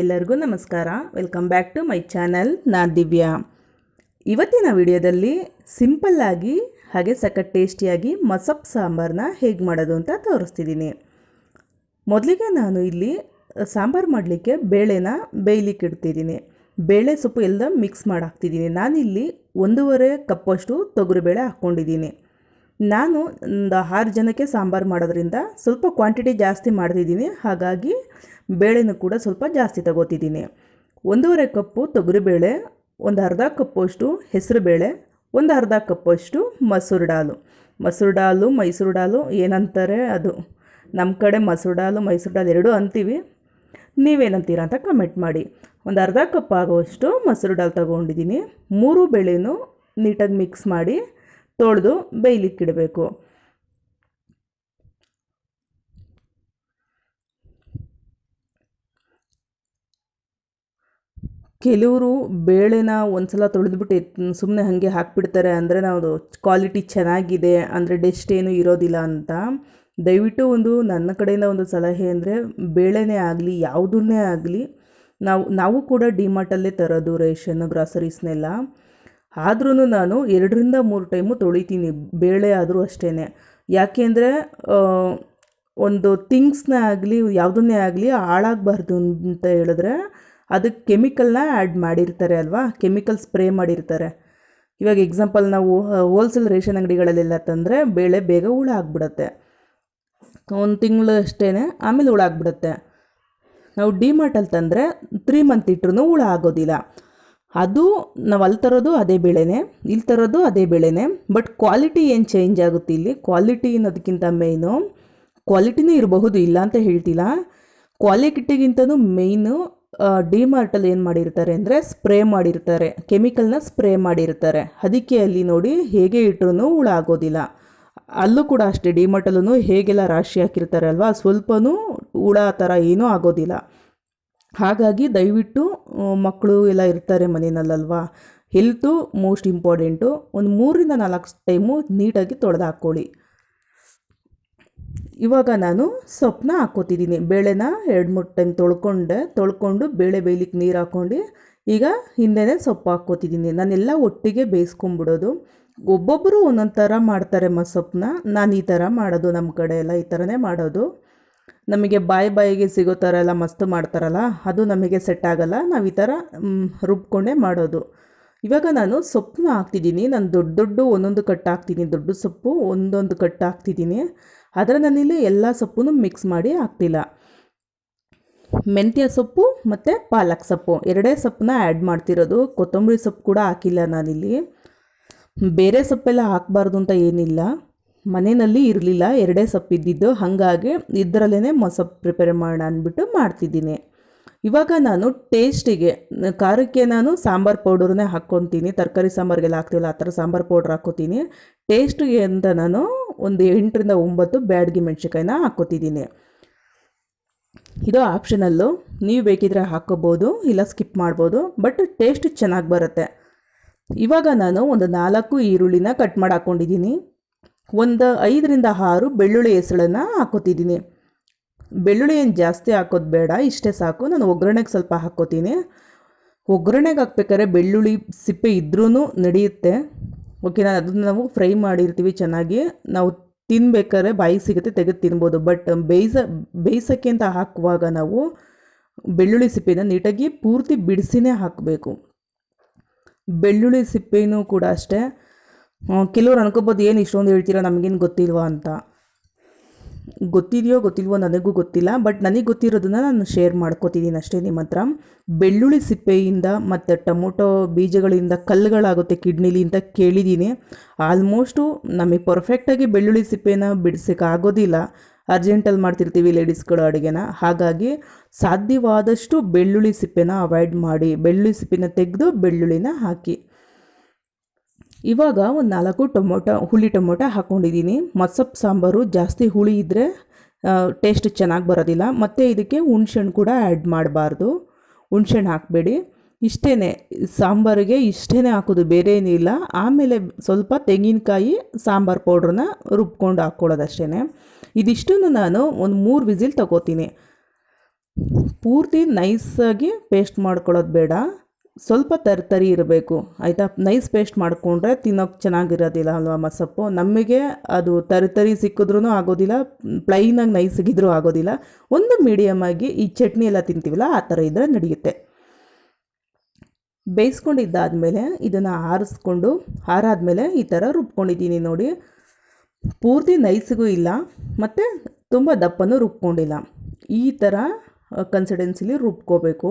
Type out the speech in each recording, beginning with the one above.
ಎಲ್ಲರಿಗೂ ನಮಸ್ಕಾರ. Welcome back to my channel ನಾನು ದಿವ್ಯಾ. ಇವತ್ತಿನ ವಿಡಿಯೋದಲ್ಲಿ ಸಿಂಪಲ್ಲಾಗಿ ಹಾಗೆ ಸಖತ್ ಟೇಸ್ಟಿಯಾಗಿ ಮಸಪ್ ಸಾಂಬಾರನ್ನ ಹೇಗೆ ಮಾಡೋದು ಅಂತ ತೋರಿಸ್ತಿದ್ದೀನಿ. ಮೊದಲಿಗೆ ನಾನು ಇಲ್ಲಿ ಸಾಂಬಾರು ಮಾಡಲಿಕ್ಕೆ ಬೇಳೆನ ಬೇಯಲಿಕ್ಕೆ ಇಡ್ತಿದ್ದೀನಿ. ಬೇಳೆ ಸೊಪ್ಪು ಎಲ್ಲ ಮಿಕ್ಸ್ ಮಾಡಾಕ್ತಿದ್ದೀನಿ. ನಾನಿಲ್ಲಿ ಒಂದೂವರೆ ಕಪ್ಪಷ್ಟು ತೊಗರಿಬೇಳೆ ಹಾಕ್ಕೊಂಡಿದ್ದೀನಿ. ನಾನು ಒಂದು ಆರು ಜನಕ್ಕೆ ಸಾಂಬಾರು ಮಾಡೋದ್ರಿಂದ ಸ್ವಲ್ಪ ಕ್ವಾಂಟಿಟಿ ಜಾಸ್ತಿ ಮಾಡ್ತಿದ್ದೀನಿ. ಹಾಗಾಗಿ ಬೇಳೆನೂ ಕೂಡ ಸ್ವಲ್ಪ ಜಾಸ್ತಿ ತಗೋತಿದ್ದೀನಿ. ಒಂದೂವರೆ ಕಪ್ಪು ತೊಗರಿಬೇಳೆ, ಒಂದು ಅರ್ಧ ಕಪ್ಪಷ್ಟು ಹೆಸರುಬೇಳೆ, ಒಂದು ಅರ್ಧ ಕಪ್ಪಷ್ಟು ಮಸೂರು ಡಾಲು. ಮಸೂರು ಡಾಲು, ಮೈಸೂರು ಡಾಲು ಏನಂತಾರೆ ಅದು? ನಮ್ಮ ಕಡೆ ಮಸೂರು ಡಾಲು, ಮೈಸೂರು ಡಾಲು ಎರಡೂ ಅಂತೀವಿ. ನೀವೇನಂತೀರ ಅಂತ ಕಮೆಂಟ್ ಮಾಡಿ. ಒಂದು ಅರ್ಧ ಕಪ್ ಆಗುವಷ್ಟು ಮೊಸರು ಡಾಲ್ ತೊಗೊಂಡಿದ್ದೀನಿ. ಮೂರು ಬೇಳೆನೂ ನೀಟಾಗಿ ಮಿಕ್ಸ್ ಮಾಡಿ ತೊಳೆದು ಬೇಯಲಿಕ್ಕಿಡಬೇಕು ಕೆಲವರು ಬೇಳೆನ ಒಂದ್ಸಲ ತೊಳೆದ್ಬಿಟ್ಟು ಸುಮ್ಮನೆ ಹಾಗೆ ಹಾಕ್ಬಿಡ್ತಾರೆ ಅಂದರೆ ನಾವು ಕ್ವಾಲಿಟಿ ಚೆನ್ನಾಗಿದೆ, ಅಂದರೆ ಡೆಸ್ಟ್ ಏನು ಇರೋದಿಲ್ಲ ಅಂತ. ದಯವಿಟ್ಟು ಒಂದು ನನ್ನ ಕಡೆಯಿಂದ ಒಂದು ಸಲಹೆ ಅಂದರೆ ಬೇಳೆನೇ ಆಗಲಿ, ಯಾವುದನ್ನೇ ಆಗಲಿ, ನಾವು ನಾವು ಕೂಡ ಡಿಮಾರ್ಟಲ್ಲೇ ತರೋದು ರೇಷನ್, ಗ್ರಾಸರೀಸ್ನೆಲ್ಲ. ಆದ್ರೂ ನಾನು ಎರಡರಿಂದ ಮೂರು ಟೈಮು ತೊಳಿತೀನಿ, ಬೇಳೆ ಆದರೂ ಅಷ್ಟೇ ಯಾಕೆಂದರೆ ಒಂದು ಥಿಂಗ್ಸ್ನೇ ಆಗಲಿ, ಯಾವುದನ್ನೇ ಆಗಲಿ ಹಾಳಾಗಬಾರ್ದು ಅಂತ ಹೇಳಿದ್ರೆ ಅದಕ್ಕೆ ಕೆಮಿಕಲ್ನ ಆ್ಯಡ್ ಮಾಡಿರ್ತಾರೆ ಅಲ್ವಾ? ಕೆಮಿಕಲ್ ಸ್ಪ್ರೇ ಮಾಡಿರ್ತಾರೆ. ಇವಾಗ ಎಕ್ಸಾಂಪಲ್ ನಾವು ಹೋಲ್ಸೇಲ್ ರೇಷನ್ ಅಂಗಡಿಗಳಲ್ಲೆಲ್ಲ ತಂದರೆ ಬೇಳೆ ಬೇಗ ಹುಳ ಆಗ್ಬಿಡತ್ತೆ ಒಂದು ತಿಂಗಳು ಅಷ್ಟೇ ಆಮೇಲೆ ಹುಳ ಆಗಿಬಿಡುತ್ತೆ ನಾವು ಡಿಮಾರ್ಟಲ್ಲಿ ತಂದರೆ ತ್ರೀ ಮಂತ್ ಇಟ್ಟರು ಹುಳ ಆಗೋದಿಲ್ಲ ಅದು ನಾವು ಅಲ್ಲಿ ತರೋದು ಅದೇ ಬೆಳೆನೇ, ಇಲ್ಲಿ ತರೋದು ಅದೇ ಬೆಳೆನೇ. ಬಟ್ ಕ್ವಾಲಿಟಿ ಏನು ಚೇಂಜ್ ಆಗುತ್ತೆ ಇಲ್ಲಿ? ಕ್ವಾಲಿಟಿ ಅನ್ನೋದಕ್ಕಿಂತ ಮೇಯ್ನು ಕ್ವಾಲಿಟಿನೂ ಇರಬಹುದು, ಇಲ್ಲ ಅಂತ ಹೇಳ್ತಿಲ್ಲ. ಕ್ವಾಲಿಟಿಗಿಂತನೂ ಮೇಯ್ನು ಡಿಮಾರ್ಟಲ್ಲಿ ಏನು ಮಾಡಿರ್ತಾರೆ ಅಂದರೆ ಸ್ಪ್ರೇ ಮಾಡಿರ್ತಾರೆ. ಕೆಮಿಕಲ್ನ ಸ್ಪ್ರೇ ಮಾಡಿರ್ತಾರೆ. ಅದಕ್ಕೆ ಅಲ್ಲಿ ನೋಡಿ ಹೇಗೆ ಇಟ್ಟರೂ ಹುಳ ಆಗೋದಿಲ್ಲ. ಅಲ್ಲೂ ಕೂಡ ಅಷ್ಟೇ ಡಿಮಾರ್ಟಲ್ಲೂ ಹೇಗೆಲ್ಲ ರಾಶಿ ಹಾಕಿರ್ತಾರೆ ಅಲ್ವಾ? ಸ್ವಲ್ಪನೂ ಹುಳ ಆ ಥರ ಏನೂ ಆಗೋದಿಲ್ಲ. ಹಾಗಾಗಿ ದಯವಿಟ್ಟು ಮಕ್ಕಳು ಎಲ್ಲ ಇರ್ತಾರೆ ಮನೆಯಲ್ಲಲ್ವಾ? ಹೆಲ್ತು ಮೋಸ್ಟ್ ಇಂಪಾರ್ಟೆಂಟು ಒಂದು ಮೂರರಿಂದ ನಾಲ್ಕು ಟೈಮು ನೀಟಾಗಿ ತೊಳೆದು ಹಾಕ್ಕೊಳ್ಳಿ ಇವಾಗ ನಾನು ಸೊಪ್ಪನ್ನ ಹಾಕ್ಕೋತಿದ್ದೀನಿ. ಬೇಳೆನ ಎರಡು ಮೂರು ಟೈಮ್ ತೊಳ್ಕೊಂಡೆ, ತೊಳ್ಕೊಂಡು ಬೇಳೆ ಬೇಯಲಿಕ್ಕೆ ನೀರು ಹಾಕ್ಕೊಂಡು ಈಗ ಹಿಂದೆನೇ ಸೊಪ್ಪು ಹಾಕ್ಕೋತಿದ್ದೀನಿ. ನಾನೆಲ್ಲ ಒಟ್ಟಿಗೆ ಬೇಯಿಸ್ಕೊಂಬಿಡೋದು. ಒಬ್ಬೊಬ್ಬರು ಒಂದೊಂದು ಥರ ಮಾಡ್ತಾರೆ ಮಸೊಪ್ಪನ್ನ ನಾನು ಈ ಥರ ಮಾಡೋದು ನಮ್ಮ ಕಡೆ ಎಲ್ಲ ಈ ಥರನೇ ಮಾಡೋದು. ನಮಗೆ ಬಾಯಿ ಬಾಯಿಗೆ ಸಿಗೋ ಥರ ಎಲ್ಲ ಮಸ್ತು ಮಾಡ್ತಾರಲ್ಲ, ಅದು ನಮಗೆ ಸೆಟ್ ಆಗಲ್ಲ. ನಾವು ಈ ಥರ ರುಬ್ಕೊಂಡೇ ಮಾಡೋದು. ಇವಾಗ ನಾನು ಸೊಪ್ಪನ್ನ ಹಾಕ್ತಿದ್ದೀನಿ. ನಾನು ದೊಡ್ಡ ದೊಡ್ಡ ಒಂದೊಂದು ಕಟ್ಟು ಹಾಕ್ತೀನಿ ದೊಡ್ಡ ಸೊಪ್ಪು ಒಂದೊಂದು ಕಟ್ಟು ಹಾಕ್ತಿದ್ದೀನಿ. ಆದರೆ ನಾನಿಲ್ಲಿ ಎಲ್ಲ ಸೊಪ್ಪನ್ನು ಮಿಕ್ಸ್ ಮಾಡಿ ಹಾಕ್ತಿಲ್ಲ. ಮೆಂತ್ಯ ಸೊಪ್ಪು ಮತ್ತು ಪಾಲಕ್ ಸೊಪ್ಪು. ಎರಡೇ ಸೊಪ್ಪನ್ನ ಆ್ಯಡ್ ಮಾಡ್ತಿರೋದು. ಕೊತ್ತಂಬರಿ ಸೊಪ್ಪು ಕೂಡ ಹಾಕಿಲ್ಲ ನಾನಿಲ್ಲಿ. ಬೇರೆ ಸೊಪ್ಪೆಲ್ಲ ಹಾಕಬಾರ್ದು ಅಂತ ಏನಿಲ್ಲ. ಮನೆಯಲ್ಲಿ ಇರಲಿಲ್ಲ, ಎರಡೇ ಸೊಪ್ಪಿದ್ದಿದ್ದು ಹಾಗಾಗಿ ಇದರಲ್ಲೇ ಮೊಸಪ್ ಪ್ರಿಪೇರ್ ಮಾಡೋಣ ಅಂದ್ಬಿಟ್ಟು ಮಾಡ್ತಿದ್ದೀನಿ. ಇವಾಗ ನಾನು ಟೇಸ್ಟಿಗೆ ಖಾರಕ್ಕೆ ನಾನು ಸಾಂಬಾರು ಪೌಡರ್ನೇ ಹಾಕ್ಕೊತೀನಿ, ತರಕಾರಿ ಸಾಂಬಾರಿಗೆಲ್ಲ ಹಾಕ್ತಿಲ್ಲ ಆ ಥರ ಸಾಂಬಾರು ಪೌಡ್ರ್ ಹಾಕ್ಕೋತೀನಿ. ಟೇಸ್ಟಿಗೆ ಅಂತ ನಾನು ಒಂದು ಎಂಟರಿಂದ ಒಂಬತ್ತು ಬ್ಯಾಡ್ಗಿ ಮೆಣಸಿನ್ಕಾಯಿನ ಹಾಕ್ಕೋತಿದ್ದೀನಿ. ಇದು ಆಪ್ಷನಲ್ಲು ನೀವು ಬೇಕಿದ್ರೆ ಹಾಕ್ಕೋಬೋದು, ಇಲ್ಲ ಸ್ಕಿಪ್ ಮಾಡ್ಬೋದು ಬಟ್ ಟೇಸ್ಟ್ ಚೆನ್ನಾಗಿ ಬರುತ್ತೆ. ಇವಾಗ ನಾನು ಒಂದು ನಾಲ್ಕು ಈರುಳ್ಳಿನ ಕಟ್ ಮಾಡಿ ಹಾಕ್ಕೊಂಡಿದ್ದೀನಿ. ಒಂದು ಐದರಿಂದ ಆರು ಬೆಳ್ಳುಳ್ಳಿ ಹೆಸಳನ್ನು ಹಾಕೋತಿದ್ದೀನಿ. ಬೆಳ್ಳುಳ್ಳಿ ಏನು ಜಾಸ್ತಿ ಹಾಕೋದು ಬೇಡ, ಇಷ್ಟೇ ಸಾಕು. ನಾನು ಒಗ್ಗರಣೆಗೆ ಸ್ವಲ್ಪ ಹಾಕೋತೀನಿ. ಒಗ್ಗರಣೆಗೆ ಹಾಕ್ಬೇಕಾದ್ರೆ ಬೆಳ್ಳುಳ್ಳಿ ಸಿಪ್ಪೆ ಇದ್ರೂ ನಡೆಯುತ್ತೆ. ಓಕೆ, ನಾನು ಅದನ್ನು ನಾವು ಫ್ರೈ ಮಾಡಿರ್ತೀವಿ ಚೆನ್ನಾಗಿ. ನಾವು ತಿನ್ಬೇಕಾದ್ರೆ ಬಾಯಿ ಸಿಗುತ್ತೆ, ತೆಗೆದು ತಿನ್ಬೋದು. ಬಟ್ ಬೇಯಿಸ, ಬೇಯಿಸೋಕ್ಕೆ ಅಂತ ಹಾಕುವಾಗ ನಾವು ಬೆಳ್ಳುಳ್ಳಿ ಸಿಪ್ಪೆನ ನೀಟಾಗಿ ಪೂರ್ತಿ ಬಿಡಿಸಿನೇ ಹಾಕಬೇಕು. ಬೆಳ್ಳುಳ್ಳಿ ಸಿಪ್ಪೆನೂ ಕೂಡ ಅಷ್ಟೇ. ಕೆಲವ್ರು ಅನ್ಕೋಬೋದು ಏನು ಇಷ್ಟೊಂದು ಹೇಳ್ತೀರಾ, ನಮಗೇನು ಗೊತ್ತಿಲ್ವಾ ಅಂತ. ಗೊತ್ತಿದೆಯೋ ಗೊತ್ತಿಲ್ವೋ ನನಗೂ ಗೊತ್ತಿಲ್ಲ ಬಟ್ ನನಗೆ ಗೊತ್ತಿರೋದನ್ನ ನಾನು ಶೇರ್ ಮಾಡ್ಕೋತಿದ್ದೀನಿ ಅಷ್ಟೇ ನಿಮ್ಮ ಹತ್ರ. ಬೆಳ್ಳುಳ್ಳಿ ಸಿಪ್ಪೆಯಿಂದ ಮತ್ತು ಟೊಮೊಟೊ ಬೀಜಗಳಿಂದ ಕಲ್ಲುಗಳಾಗುತ್ತೆ ಕಿಡ್ನಿಲಿ ಅಂತ ಕೇಳಿದ್ದೀನಿ ಆಲ್ಮೋಸ್ಟು ನಮಗೆ ಪರ್ಫೆಕ್ಟಾಗಿ ಬೆಳ್ಳುಳ್ಳಿ ಸಿಪ್ಪೆನ ಬಿಡಿಸೋಕ್ಕಾಗೋದಿಲ್ಲ ಅರ್ಜೆಂಟಲ್ಲಿ ಮಾಡ್ತಿರ್ತೀವಿ ಲೇಡೀಸ್ಗಳು ಅಡುಗೆನ. ಹಾಗಾಗಿ ಸಾಧ್ಯವಾದಷ್ಟು ಬೆಳ್ಳುಳ್ಳಿ ಸಿಪ್ಪೆನ ಅವಾಯ್ಡ್ ಮಾಡಿ, ಬೆಳ್ಳುಳ್ಳಿ ಸಿಪ್ಪೆನ ತೆಗೆದು ಬೆಳ್ಳುಳ್ಳಿನ ಹಾಕಿ. ಇವಾಗ ಒಂದು ನಾಲ್ಕು ಟೊಮೊಟೊ, ಹುಳಿ ಟೊಮೊಟೊ ಹಾಕ್ಕೊಂಡಿದ್ದೀನಿ ಮಸಪ್ ಸಾಂಬಾರು ಜಾಸ್ತಿ ಹುಳಿ ಇದ್ದರೆ ಟೇಸ್ಟ್ ಚೆನ್ನಾಗಿ ಬರೋದಿಲ್ಲ. ಮತ್ತು ಇದಕ್ಕೆ ಹುಣ್ಸೆಹಣ್ಣು ಕೂಡ ಆ್ಯಡ್ ಮಾಡಬಾರ್ದು. ಹುಣ್ಸೆಹಣ್ಣು ಹಾಕಬೇಡಿ. ಇಷ್ಟೇ ಸಾಂಬಾರಿಗೆ ಇಷ್ಟೇ ಹಾಕೋದು ಬೇರೆ ಏನಿಲ್ಲ. ಆಮೇಲೆ ಸ್ವಲ್ಪ ತೆಂಗಿನಕಾಯಿ, ಸಾಂಬಾರು ಪೌಡ್ರನ್ನ ರುಬ್ಕೊಂಡು ಹಾಕ್ಕೊಳ್ಳೋದು ಅಷ್ಟೇ ಇದಿಷ್ಟನ್ನು ನಾನು ಒಂದು ಮೂರು ವಿಸಿಲ್ ತಗೋತೀನಿ. ಪೂರ್ತಿ ನೈಸಾಗಿ ಪೇಸ್ಟ್ ಮಾಡ್ಕೊಳ್ಳೋದು ಬೇಡ. ಸ್ವಲ್ಪ ತರಿ ಇರಬೇಕು, ಆಯಿತಾ? ನೈಸ್ ಪೇಸ್ಟ್ ಮಾಡಿಕೊಂಡ್ರೆ ತಿನ್ನೋಕೆ ಚೆನ್ನಾಗಿರೋದಿಲ್ಲ ಅಲ್ವಾ ಮಸಪ್ಪು? ನಮಗೆ ಅದು ತರಿ ತರಿ ಸಿಕ್ಕಿದ್ರೂ ಆಗೋದಿಲ್ಲ ಪ್ಲೈನಾಗಿ ನೈಸಿಗಿದ್ರೂ ಆಗೋದಿಲ್ಲ. ಒಂದು ಮೀಡಿಯಮಾಗಿ ಈ ಚಟ್ನಿ ಎಲ್ಲ ತಿಂತೀವಲ್ಲ, ಆ ಥರ ಇದ್ದರೆ ನಡೆಯುತ್ತೆ. ಬೇಯಿಸ್ಕೊಂಡಿದ್ದಾದಮೇಲೆ ಇದನ್ನು ಆರಿಸ್ಕೊಂಡು, ಆರಾದಮೇಲೆ ಈ ಥರ ರುಬ್ಕೊಂಡಿದ್ದೀನಿ ನೋಡಿ. ಪೂರ್ತಿ ನೈಸಿಗೂ ಇಲ್ಲ, ಮತ್ತು ತುಂಬ ದಪ್ಪನೂ ರುಬ್ಕೊಂಡಿಲ್ಲ. ಈ ಥರ ಕನ್ಸಿಡೆನ್ಸಿಲಿ ರುಬ್ಕೋಬೇಕು.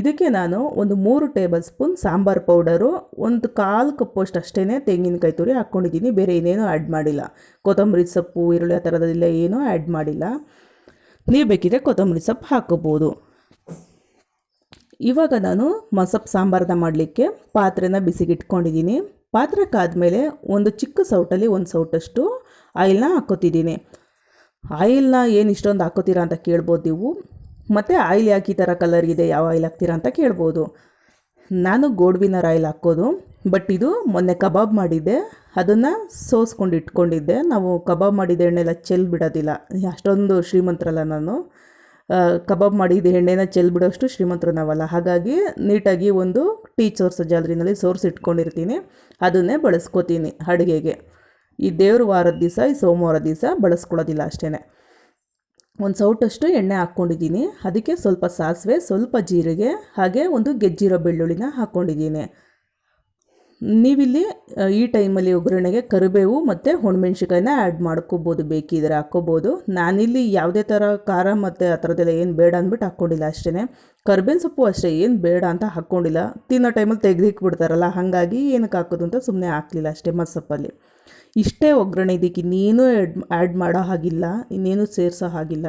ಇದಕ್ಕೆ ನಾನು ಒಂದು ಮೂರು ಟೇಬಲ್ ಸ್ಪೂನ್ ಸಾಂಬಾರು ಪೌಡರು, ಒಂದು ಕಾಲು ಕಪ್ಪಷ್ಟು ಅಷ್ಟೇ ತೆಂಗಿನಕಾಯಿ ತುರಿ ಹಾಕ್ಕೊಂಡಿದ್ದೀನಿ. ಬೇರೆ ಏನೇನೂ ಆ್ಯಡ್ ಮಾಡಿಲ್ಲ. ಕೊತ್ತಂಬರಿ ಸೊಪ್ಪು, ಈರುಳ್ಳಿ ಆ ಥರದೆಲ್ಲ ಏನೂ ಆ್ಯಡ್ ಮಾಡಿಲ್ಲ. ನೀವು ಬೇಕಿದ್ರೆ ಕೊತ್ತಂಬರಿ ಸೊಪ್ಪು ಹಾಕೋಬೋದು ಇವಾಗ ನಾನು ಮಸಪ್ ಸಾಂಬಾರನ್ನ ಮಾಡಲಿಕ್ಕೆ ಪಾತ್ರೆನ ಬಿಸಿಗಿಟ್ಕೊಂಡಿದ್ದೀನಿ. ಪಾತ್ರೆ ಕಾದ್ಮೇಲೆ ಒಂದು ಚಿಕ್ಕ ಸೌಟಲ್ಲಿ ಒಂದು ಸೌಟಷ್ಟು ಆಯಿಲ್ನ ಹಾಕೋತಿದ್ದೀನಿ ಆಯಿಲ್ನ ಏನು ಇಷ್ಟೊಂದು ಹಾಕೋತೀರಾ ಅಂತ ಕೇಳ್ಬೋದು ನೀವು. ಮತ್ತು ಆಯಿಲ್ ಯಾಕೆ ಈ ಥರ ಕಲರ್ ಇದೆ, ಯಾವ ಆಯಿಲ್ ಹಾಕ್ತೀರಾ ಅಂತ ಕೇಳ್ಬೋದು. ನಾನು ಗೋಡ್ವಿನರ್ ಆಯಿಲ್ ಹಾಕೋದು ಬಟ್ ಇದು ಮೊನ್ನೆ ಕಬಾಬ್ ಮಾಡಿದ್ದೆ, ಅದನ್ನು ಸೋಸ್ಕೊಂಡು ಇಟ್ಕೊಂಡಿದ್ದೆ. ನಾವು ಕಬಾಬ್ ಮಾಡಿದ ಎಣ್ಣೆಲ್ಲ ಚೆಲ್ ಬಿಡೋದಿಲ್ಲ, ಅಷ್ಟೊಂದು ಶ್ರೀಮಂತರಲ್ಲ ನಾನು. ಕಬಾಬ್ ಮಾಡಿದ ಎಣ್ಣೆನ ಚೆಲ್ ಬಿಡೋಷ್ಟು ಶ್ರೀಮಂತರು ನಾವಲ್ಲ, ಹಾಗಾಗಿ ನೀಟಾಗಿ ಒಂದು ಟೀ ಸೋರ್ಸ್ ಜಾಲರಿನಲ್ಲಿ ಸೋರ್ಸ್ ಇಟ್ಕೊಂಡಿರ್ತೀನಿ, ಅದನ್ನೇ ಬಳಸ್ಕೋತೀನಿ ಅಡುಗೆಗೆ. ಈ ದೇವ್ರ ವಾರದ ದಿವಸ, ಈ ಸೋಮವಾರ ದಿವಸ ಬಳಸ್ಕೊಳ್ಳೋದಿಲ್ಲ ಅಷ್ಟೇ ಒಂದು ಸೌಟಷ್ಟು ಎಣ್ಣೆ ಹಾಕ್ಕೊಂಡಿದ್ದೀನಿ. ಅದಕ್ಕೆ ಸ್ವಲ್ಪ ಸಾಸಿವೆ, ಸ್ವಲ್ಪ ಜೀರಿಗೆ, ಹಾಗೆ ಒಂದು ಗೆಜ್ಜಿರೋ ಬೆಳ್ಳುಳ್ಳಿನ ಹಾಕ್ಕೊಂಡಿದ್ದೀನಿ. ನೀವಿಲ್ಲಿ ಈ ಟೈಮಲ್ಲಿ ಒಗ್ಗರಣೆಗೆ ಕರಿಬೇವು ಮತ್ತು ಹೊಣಮೆಣ್ಸಿಕಾಯಿನ ಆ್ಯಡ್ ಮಾಡ್ಕೋಬೋದು, ಬೇಕಿದ್ರೆ ಹಾಕ್ಕೋಬೋದು. ನಾನಿಲ್ಲಿ ಯಾವುದೇ ಥರ ಖಾರ ಮತ್ತು ಆ ಥರದ್ದೆಲ್ಲ ಏನು ಬೇಡ ಅಂದ್ಬಿಟ್ಟು ಹಾಕ್ಕೊಂಡಿಲ್ಲ ಅಷ್ಟೇ ಕರ್ಬೇವಿನ ಸೊಪ್ಪು ಅಷ್ಟೇ, ಏನು ಬೇಡ ಅಂತ ಹಾಕ್ಕೊಂಡಿಲ್ಲ. ತಿನ್ನೋ ಟೈಮಲ್ಲಿ ತೆಗೆದಿಕ್ಬಿಡ್ತಾರಲ್ಲ ಹಾಗಾಗಿ ಏನಕ್ಕೆ ಹಾಕೋದು ಅಂತ ಸುಮ್ಮನೆ ಹಾಕಲಿಲ್ಲ ಅಷ್ಟೇ ಮಸಪ್ಪಲ್ಲಿ ಇಷ್ಟೇ ಒಗ್ಗರಣೆ ಇದಕ್ಕೆ ಇನ್ನೇನು ಆ್ಯಡ್ ಆ್ಯಡ್ ಮಾಡೋ ಹಾಗಿಲ್ಲ, ಇನ್ನೇನು ಸೇರಿಸೋ ಹಾಗಿಲ್ಲ.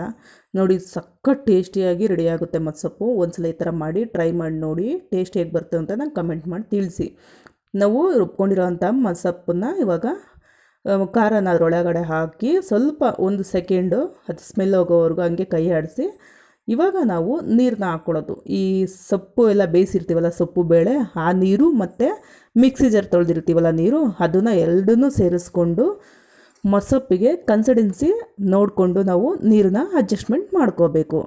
ನೋಡಿ ಸಖತ್ ಟೇಸ್ಟಿಯಾಗಿ ರೆಡಿ ಆಗುತ್ತೆ ಮತ್ಸೊಪ್ಪು. ಒಂದ್ಸಲ ಈ ಥರ ಮಾಡಿ ಟ್ರೈ ಮಾಡಿ ನೋಡಿ ಟೇಸ್ಟ್ ಹೇಗೆ ಬರುತ್ತೆ ಅಂತ ನಂಗೆ ಕಮೆಂಟ್ ಮಾಡಿ ತಿಳಿಸಿ. ನಾವು ರುಬ್ಕೊಂಡಿರೋಂಥ ಮಸಪ್ಪನ್ನ ಇವಾಗ ಖಾರನ ಅದರೊಳಗಡೆ ಹಾಕಿ ಸ್ವಲ್ಪ ಒಂದು ಸೆಕೆಂಡು ಅದು ಸ್ಮೆಲ್ ಹೋಗೋವರೆಗೂ ಹಂಗೆ ಕೈ ಆಡಿಸಿ ಇವಾಗ ನಾವು ನೀರನ್ನ ಹಾಕ್ಕೊಳ್ಳೋದು. ಈ ಸೊಪ್ಪು ಎಲ್ಲ ಬೇಯಿಸಿರ್ತೀವಲ್ಲ, ಸೊಪ್ಪು ಬೇಳೆ, ಆ ನೀರು ಮತ್ತು ಮಿಕ್ಸಿ ಜರ್ ತೊಳೆದಿರ್ತೀವಲ್ಲ ನೀರು, ಅದನ್ನು ಎರಡನ್ನೂ ಸೇರಿಸ್ಕೊಂಡು ಮಸೊಪ್ಪಿಗೆ ಕನ್ಸಿಡೆನ್ಸಿ ನೋಡಿಕೊಂಡು ನಾವು ನೀರನ್ನ ಅಡ್ಜಸ್ಟ್ಮೆಂಟ್ ಮಾಡ್ಕೋಬೇಕು.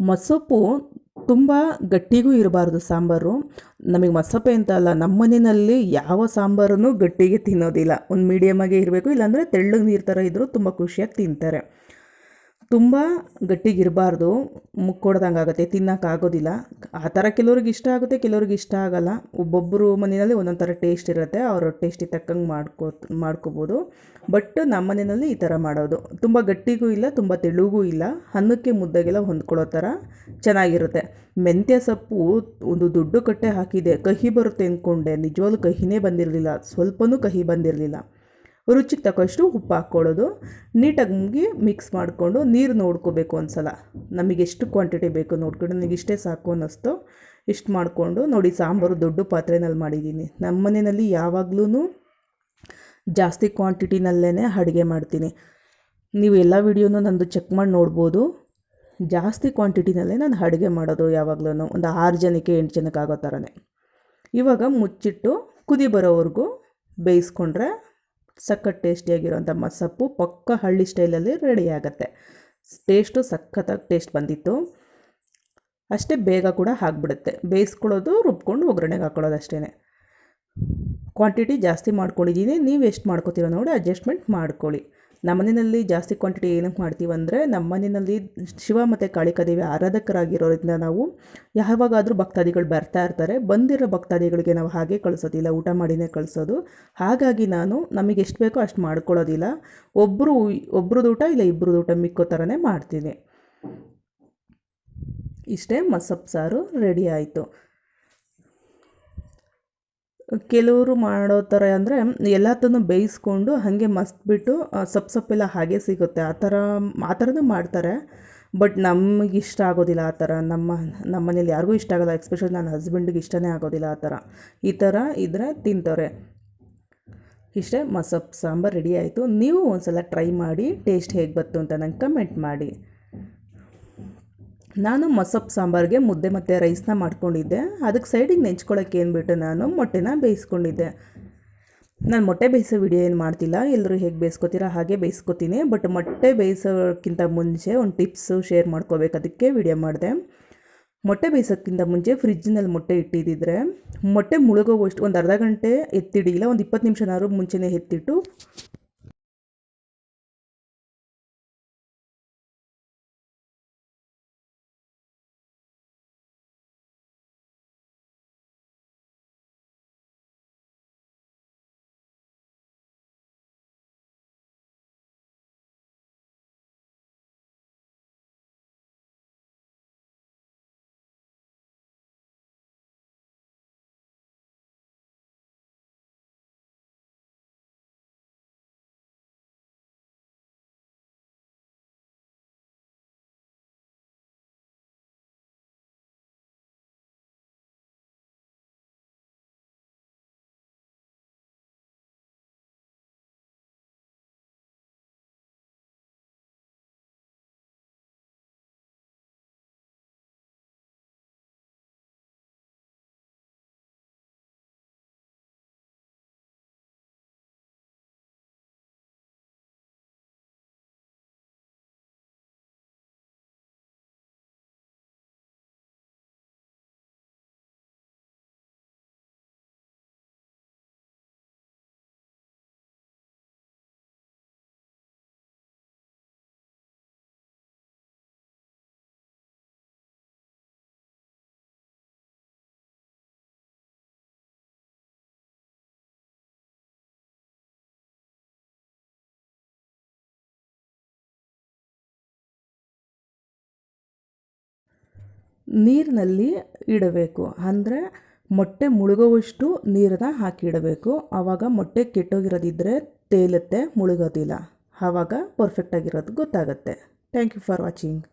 ಮಸೊಪ್ಪು ತುಂಬ ಗಟ್ಟಿಗೂ ಇರಬಾರ್ದು ಸಾಂಬಾರು. ನಮಗೆ ಮಸಪ್ಪೆ ಅಂತ ಅಲ್ಲ ನಮ್ಮ ಮನೆಯಲ್ಲಿ ಯಾವ ಸಾಂಬಾರನ್ನು ಗಟ್ಟಿಗೆ ತಿನ್ನೋದಿಲ್ಲ. ಒಂದು ಮೀಡಿಯಮಾಗೇ ಇರಬೇಕು, ಇಲ್ಲಾಂದರೆ ತೆಳ್ಳಗೆ ನೀರು ಥರ ಇದ್ದರೂ ತುಂಬ ಖುಷಿಯಾಗಿ ತಿಂತಾರೆ. ತುಂಬ ಗಟ್ಟಿಗಿರಬಾರ್ದು ಮುಕ್ಕೊಡ್ದಂಗೆ ಆಗುತ್ತೆ ತಿನ್ನೋಕ್ಕಾಗೋದಿಲ್ಲ. ಆ ಥರ ಕೆಲವ್ರಿಗೆ ಇಷ್ಟ ಆಗುತ್ತೆ, ಕೆಲವ್ರಿಗೆ ಇಷ್ಟ ಆಗೋಲ್ಲ. ಒಬ್ಬೊಬ್ಬರು ಮನೆಯಲ್ಲಿ ಒಂದೊಂದು ಥರ ಟೇಸ್ಟ್ ಇರುತ್ತೆ, ಅವ್ರ ಟೇಸ್ಟಿಗೆ ತಕ್ಕಂಗೆ ಮಾಡ್ಕೋ, ಮಾಡ್ಕೋಬೋದು. ಬಟ್ ನಮ್ಮ ಮನೆಯಲ್ಲಿ ಈ ಥರ ಮಾಡೋದು. ತುಂಬ ಗಟ್ಟಿಗೂ ಇಲ್ಲ, ತುಂಬ ತೆಳುಗೂ ಇಲ್ಲ. ಅನ್ನಕ್ಕೆ ಮುದ್ದೆಗೆಲ್ಲ ಹೊಂದ್ಕೊಳ್ಳೋ ಥರ ಚೆನ್ನಾಗಿರುತ್ತೆ. ಮೆಂತ್ಯ ಸೊಪ್ಪು ಒಂದು ದೊಡ್ಡ ಕಟ್ಟೆ ಹಾಕಿದೆ, ಕಹಿ ಬರುತ್ತೆ ಅಂದ್ಕೊಂಡೆ ನಿಜವಾಗ್ಲೂ ಕಹಿನೇ ಬಂದಿರಲಿಲ್ಲ. ಸ್ವಲ್ಪನೂ ಕಹಿ ಬಂದಿರಲಿಲ್ಲ. ರುಚಿಗೆ ತಕ್ಕಷ್ಟು ಉಪ್ಪು ಹಾಕ್ಕೊಳ್ಳೋದು. ನೀಟಾಗಿ ಮಿಕ್ಸ್ ಮಾಡಿಕೊಂಡು ನೀರು ನೋಡ್ಕೋಬೇಕು ಒಂದು ಸಲ ನಮಗೆ ಎಷ್ಟು ಕ್ವಾಂಟಿಟಿ ಬೇಕು ನೋಡ್ಕೊಂಡು, ನನಗೆ ಇಷ್ಟೇ ಸಾಕು ಅನ್ನಿಸ್ತು. ಇಷ್ಟು ಮಾಡಿಕೊಂಡು ನೋಡಿ, ಸಾಂಬಾರು ದೊಡ್ಡ ಪಾತ್ರೆನಲ್ಲಿ ಮಾಡಿದ್ದೀನಿ ನಮ್ಮ ಮನೆಯಲ್ಲಿ ಯಾವಾಗಲೂ ಜಾಸ್ತಿ ಕ್ವಾಂಟಿಟಿನಲ್ಲೇ ಅಡುಗೆ ಮಾಡ್ತೀನಿ. ನೀವು ಎಲ್ಲ ವೀಡಿಯೋನೂ ನಂದು ಚೆಕ್ ಮಾಡಿ ನೋಡ್ಬೋದು. ಜಾಸ್ತಿ ಕ್ವಾಂಟಿಟಿನಲ್ಲೇ ನಾನು ಅಡುಗೆ ಮಾಡೋದು ಯಾವಾಗಲೂ ಒಂದು ಆರು ಜನಕ್ಕೆ, ಎಂಟು ಜನಕ್ಕೆ ಆಗೋ ಥರನೇ ಇವಾಗ ಮುಚ್ಚಿಟ್ಟು ಕುದಿ ಬರೋವರೆಗೂ ಬೇಯಿಸ್ಕೊಂಡ್ರೆ ಸಖತ್ ಟೇಸ್ಟಿಯಾಗಿರೋಂಥ ಮಸಪ್ಪು ಪಕ್ಕ ಹಳ್ಳಿ ಸ್ಟೈಲಲ್ಲಿ ರೆಡಿ ಆಗುತ್ತೆ ಟೇಸ್ಟು ಸಖತ್ತಾಗಿ ಟೇಸ್ಟ್ ಬಂದಿತ್ತು. ಅಷ್ಟೇ ಬೇಗ ಕೂಡ ಆಗಿಬಿಡುತ್ತೆ. ಬೇಯಿಸ್ಕೊಳ್ಳೋದು, ರುಬ್ಕೊಂಡು ಒಗ್ಗರಣೆಗೆ ಹಾಕೊಳ್ಳೋದು ಅಷ್ಟೇ ಕ್ವಾಂಟಿಟಿ ಜಾಸ್ತಿ ಮಾಡ್ಕೊಂಡಿದ್ದೀನಿ. ನೀವು ಎಷ್ಟು ಮಾಡ್ಕೋತೀರೋ ನೋಡಿ, ಅಡ್ಜಸ್ಟ್ಮೆಂಟ್ ಮಾಡ್ಕೊಳ್ಳಿ. ನಮ್ಮನೆಯಲ್ಲಿ ಜಾಸ್ತಿ ಕ್ವಾಂಟಿಟಿ ಏನಕ್ಕೆ ಮಾಡ್ತೀವಂದರೆ ನಮ್ಮನೆಯಲ್ಲಿ ಶಿವ ಮತ್ತು ಕಾಳಿಕಾದೇವಿ ಆರಾಧಕರಾಗಿರೋದ್ರಿಂದ ನಾವು ಯಾವಾಗಾದರೂ ಭಕ್ತಾದಿಗಳು ಬರ್ತಾ ಇರ್ತಾರೆ. ಬಂದಿರೋ ಭಕ್ತಾದಿಗಳಿಗೆ ನಾವು ಹಾಗೆ ಕಳಿಸೋದಿಲ್ಲ, ಊಟ ಮಾಡಿನೇ ಕಳಿಸೋದು. ಹಾಗಾಗಿ ನಾನು ನಮಗೆ ಎಷ್ಟು ಬೇಕೋ ಅಷ್ಟು ಮಾಡ್ಕೊಳ್ಳೋದಿಲ್ಲ. ಒಬ್ಬರು ಒಬ್ರದ್ದು ಊಟ ಇಲ್ಲ ಇಬ್ಬರದ್ದು ಊಟ ಮಿಕ್ಕೋ ಥರನೇ ಮಾಡ್ತೀನಿ. ಇಷ್ಟೇ ಮಸಪ್ ಸಾರು ರೆಡಿ ಆಯಿತು. ಕೆಲವರು ಮಾಡೋ ಥರ ಅಂದರೆ ಎಲ್ಲದನ್ನು ಬೇಯಿಸ್ಕೊಂಡು ಹಾಗೆ ಮಸ್ತ್ಬಿಟ್ಟು ಸೊಪ್ಪು ಸೊಪ್ಪೆಲ್ಲ ಹಾಗೆ ಸಿಗುತ್ತೆ. ಆ ಥರ, ಆ ಥರನೂ ಮಾಡ್ತಾರೆ. ಬಟ್ ನಮಗೆ ಇಷ್ಟ ಆಗೋದಿಲ್ಲ ಆ ಥರ. ನಮ್ಮ ನಮ್ಮ ಮನೇಲಿ ಯಾರಿಗೂ ಇಷ್ಟ ಆಗೋಲ್ಲ. ಎಕ್ಸ್ಪೆಷಲಿ ನನ್ನ ಹಸ್ಬೆಂಡಿಗೆ ಇಷ್ಟನೇ ಆಗೋದಿಲ್ಲ ಆ ಥರ. ಈ ಥರ ಇದ್ದರೆ ತಿಂತಾರೆ ಇಷ್ಟೇ ಮಸಪ್ ಸಾಂಬಾರು ರೆಡಿ ಆಯಿತು. ನೀವು ಒಂದು ಸಲ ಟ್ರೈ ಮಾಡಿ, ಟೇಸ್ಟ್ ಹೇಗೆ ಬಂತು ಅಂತ ನಂಗೆ ಕಮೆಂಟ್ ಮಾಡಿ. ನಾನು ಮೊಸಪ್ಪು ಸಾಂಬಾರಿಗೆ ಮುದ್ದೆ ಮತ್ತು ರೈಸ್ನ ಮಾಡ್ಕೊಂಡಿದ್ದೆ. ಅದಕ್ಕೆ ಸೈಡಿಗೆ ನೆಂಚ್ಕೊಳ್ಳೋಕೆ ಏನ್ಬಿಟ್ಟು ನಾನು ಮೊಟ್ಟೆನ ಬೇಯಿಸ್ಕೊಂಡಿದ್ದೆ. ನಾನು ಮೊಟ್ಟೆ ಬೇಯಿಸೋ ವಿಡಿಯೋ ಏನು ಮಾಡ್ತಿಲ್ಲ. ಎಲ್ಲರೂ ಹೇಗೆ ಬೇಯಿಸ್ಕೊತೀರಾ ಹಾಗೆ ಬೇಯಿಸ್ಕೊತೀನಿ. ಬಟ್ ಮೊಟ್ಟೆ ಬೇಯಿಸೋಕ್ಕಿಂತ ಮುಂಚೆ ಒಂದು ಟಿಪ್ಸು ಶೇರ್ ಮಾಡ್ಕೋಬೇಕು. ಅದಕ್ಕೆ ವಿಡಿಯೋ ಮಾಡಿದೆ. ಮೊಟ್ಟೆ ಬೇಯಿಸೋಕ್ಕಿಂತ ಮುಂಚೆ ಫ್ರಿಜ್ಜಿನಲ್ಲಿ ಮೊಟ್ಟೆ ಇಟ್ಟಿದ್ದಿದ್ರೆ ಮೊಟ್ಟೆ ಮುಳುಗೋವಷ್ಟು ಒಂದು ಅರ್ಧ ಗಂಟೆ ಎತ್ತಿಡಿ, ಇಲ್ಲ ಒಂದು ಇಪ್ಪತ್ತು ನಿಮಿಷನಾದ್ರು ಮುಂಚೆನೇ ಎತ್ತಿಟ್ಟು ನೀರಿನಲ್ಲಿ ಇಡಬೇಕು. ಅಂದರೆ ಮೊಟ್ಟೆ ಮುಳುಗುವಷ್ಟು ನೀರನ್ನ ಹಾಕಿಡಬೇಕು ಆವಾಗ ಮೊಟ್ಟೆ ಕೆಟ್ಟೋಗಿರೋದಿದ್ದರೆ ತೇಲುತ್ತೆ, ಮುಳುಗೋದಿಲ್ಲ. ಆವಾಗ ಪರ್ಫೆಕ್ಟಾಗಿರೋದು ಗೊತ್ತಾಗುತ್ತೆ. Thank you for watching